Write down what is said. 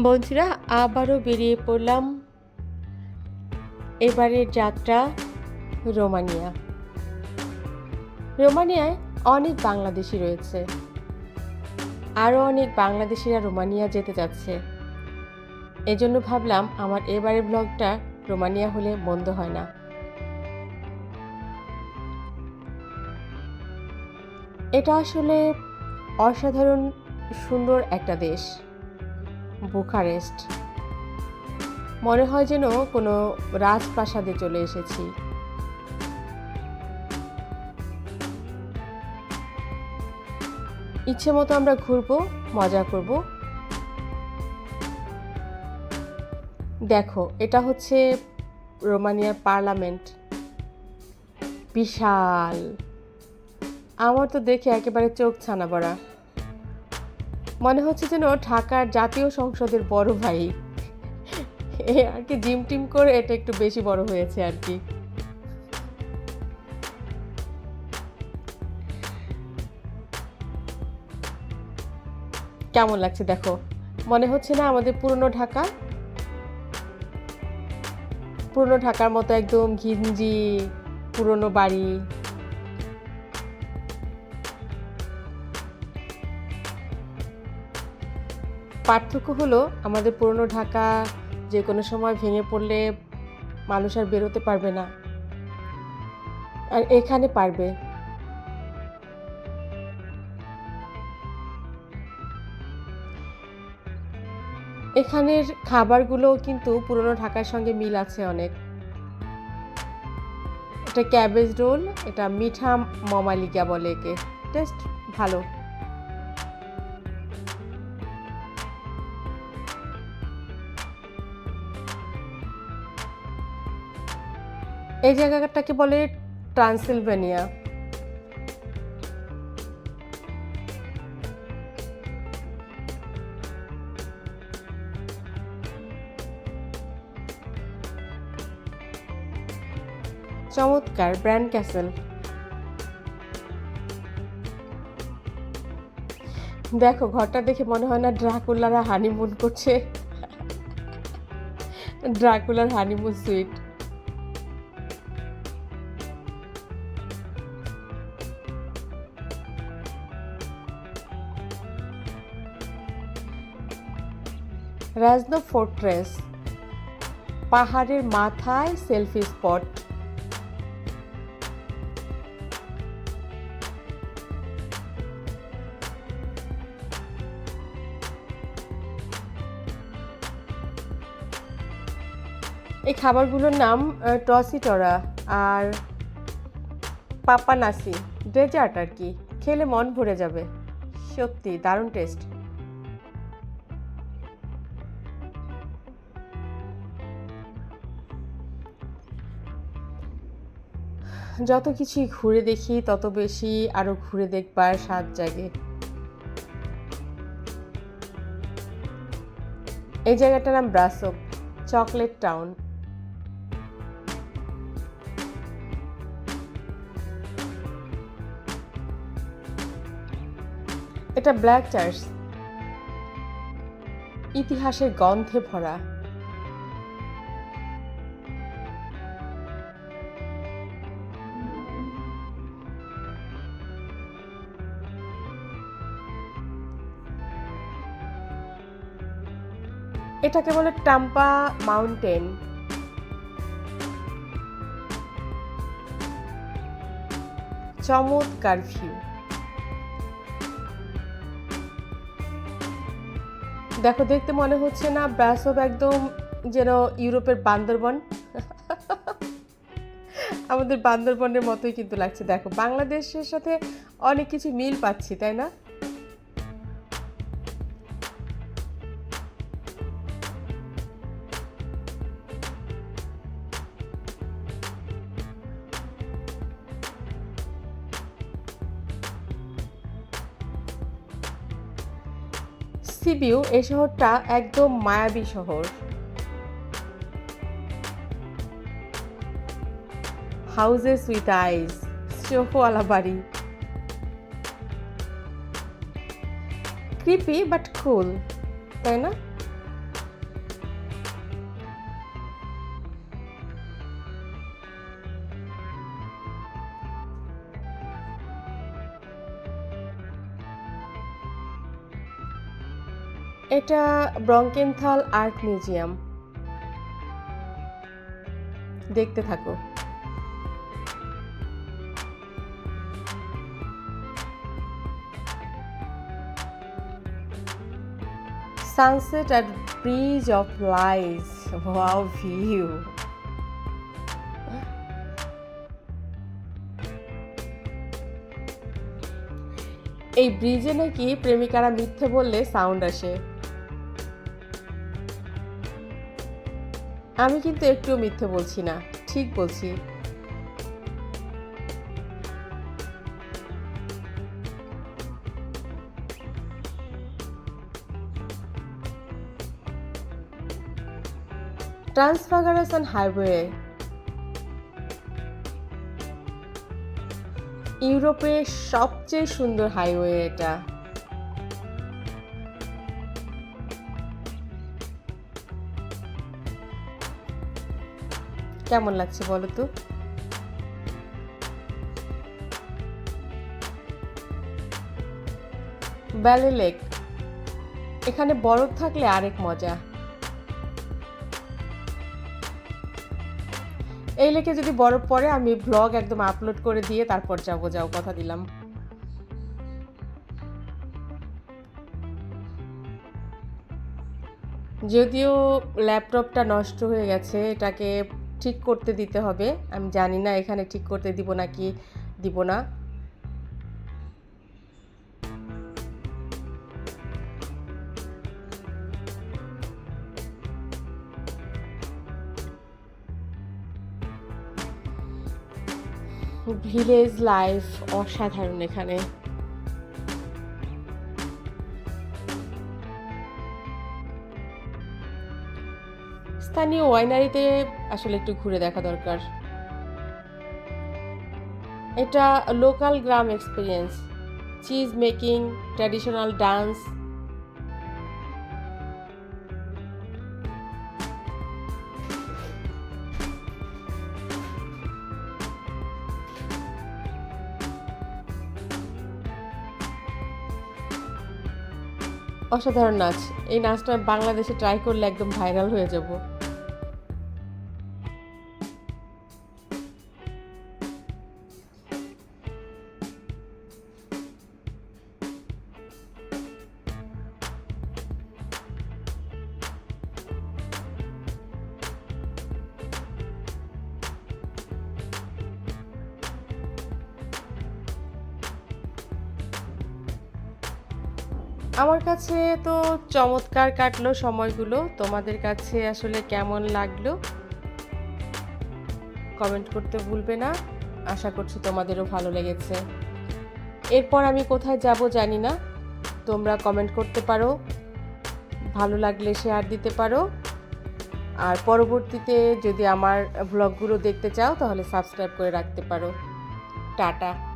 বন্ধুরা, আবারও বেরিয়ে পড়লাম এবারের যাত্রা রোমানিয়া। রোমানিয়ায় অনেক বাংলাদেশি রয়েছে। আরও অনেক বাংলাদেশিরা রোমানিয়া যেতে যাচ্ছে। এজন্য ভাবলাম আমার এবারের ব্লগটা রোমানিয়া হলে মন্দ হয় না। এটা আসলে অসাধারণ সুন্দর একটা দেশ। বুখারেস্ট মনে হয় যেন কোনো রাজপ্রাসাদে চলে এসেছি। ইচ্ছে মতো আমরা ঘুরবো, মজা করব। দেখো, এটা হচ্ছে রোমানিয়ার পার্লামেন্ট। বিশাল। আমার তো দেখে একেবারে চোখ ছানা পড়া। মনে হচ্ছে যেন ঢাকার জাতীয় সংসদের বড় ভাই। আর কি জিম টিম করে এটা একটু বেশি বড় হয়েছে আর কি। কেমন লাগছে দেখো? মনে হচ্ছে না আমাদের পুরনো ঢাকা? পুরনো ঢাকার মতো একদম ঘিঞ্জি, পুরনো বাড়ি। পার্থক্য হলো আমাদের পুরনো ঢাকা যে কোনো সময় ভেঙে পড়লে মানুষ আর বেরোতে পারবে না। আর এখানে পারবে। এখানের খাবারগুলো কিন্তু পুরনো ঢাকার সঙ্গে মিল আছে অনেক। এটা ক্যাবেজ রোল এটা মিঠা মমালিকা বলে একে। টেস্ট ভালো। এই জায়গাটাকে বলে ট্রান্সিলভেনিয়া। চমৎকার, ব্র্যান্ড ক্যাসেল। দেখো, ঘরটা দেখে মনে হয় না ড্রাকুলারা হানিমুন করছে। ড্রাকুলার হানিমুন সুইট। রাজনো ফোর্ট্রেস পাহাড়ের মাথায় সেলফি স্পট এই খাবারগুলোর নাম টসিটরা আর পাপানাসি ডেজার্ট আর কি। খেলে মন ভরে যাবে। সত্যি, দারুণ টেস্ট যত কিছুই ঘুরে দেখি, তত বেশি আরও ঘুরে দেখবার স্বাদ জাগে। এই জায়গাটার নাম ব্রাসক, চকলেট টাউন। এটা ব্ল্যাক চার্চ। ইতিহাসের গন্ধে ভরা। এটাকে বলে টাম্পা মাউন্টেন। চমৎকার ভিউ দেখো, দেখতে মনে হচ্ছে না ব্রাসব একদম যেন ইউরোপের বান্দরবন। আমাদের বান্দরবনের মতোই কিন্তু লাগছে। দেখো, বাংলাদেশের সাথে অনেক কিছু মিল পাচ্ছি, তাই না? সিবিউ এই শহরটা একদম মায়াবী শহর। হাউজেস উইথ আইস চোখওয়ালা বাড়ি। ক্রিপি বাট কুল, তাই না? এটা ব্রঙ্কেনথাল আর্ট মিউজিয়াম। দেখতে থাকো। Sunset at bridge of lies wow view এই ব্রিজে নাকি প্রেমিকারা মিথ্যে বললে সাউন্ড আসে। আমি কিন্তু একটুও মিথ্যে বলছি না, ঠিক বলছি। ট্রান্সফাগারেশন হাইওয়ে ইউরোপের সবচেয়ে সুন্দর হাইওয়ে এটা। কেমন লাগছে বলো তো? ব্যালি লেক এখানে বরফ থাকলে আরেক মজা। এই লেকে যদি বরফ পড়ে, আমি ব্লগ একদম আপলোড করে দিয়ে তারপর যাব, যাও, কথা দিলাম। যদিও ল্যাপটপটা নষ্ট হয়ে গেছে, এটাকে ঠিক করতে দিতে হবে। আমি জানি না এখানে ঠিক করতে দিব নাকি দিব না। ভিলেজ লাইফ অসাধারণ এখানে। স্থানীয় ওয়াইনারিতে আসলে একটু ঘুরে দেখা দরকার। এটা লোকাল গ্রাম experience. Cheese making, traditional dance. অসাধারণ নাচ। এই নাচটা বাংলাদেশে ট্রাই করলে একদম ভাইরাল হয়ে যাব। আমার কাছে তো চমৎকার কাটলো সময়গুলো। তোমাদের কাছে আসলে কেমন লাগল? কমেন্ট করতে ভুলবে না। আশা করছি তোমাদেরও ভালো লেগেছে। এরপর আমি কোথায় যাব জানি না। তোমরা কমেন্ট করতে পারো। ভালো লাগলে শেয়ার দিতে পারো। আর পরবর্তীতে যদি আমার ব্লগগুলো দেখতে চাও, তাহলে সাবস্ক্রাইব করে রাখতে পারো। টাটা।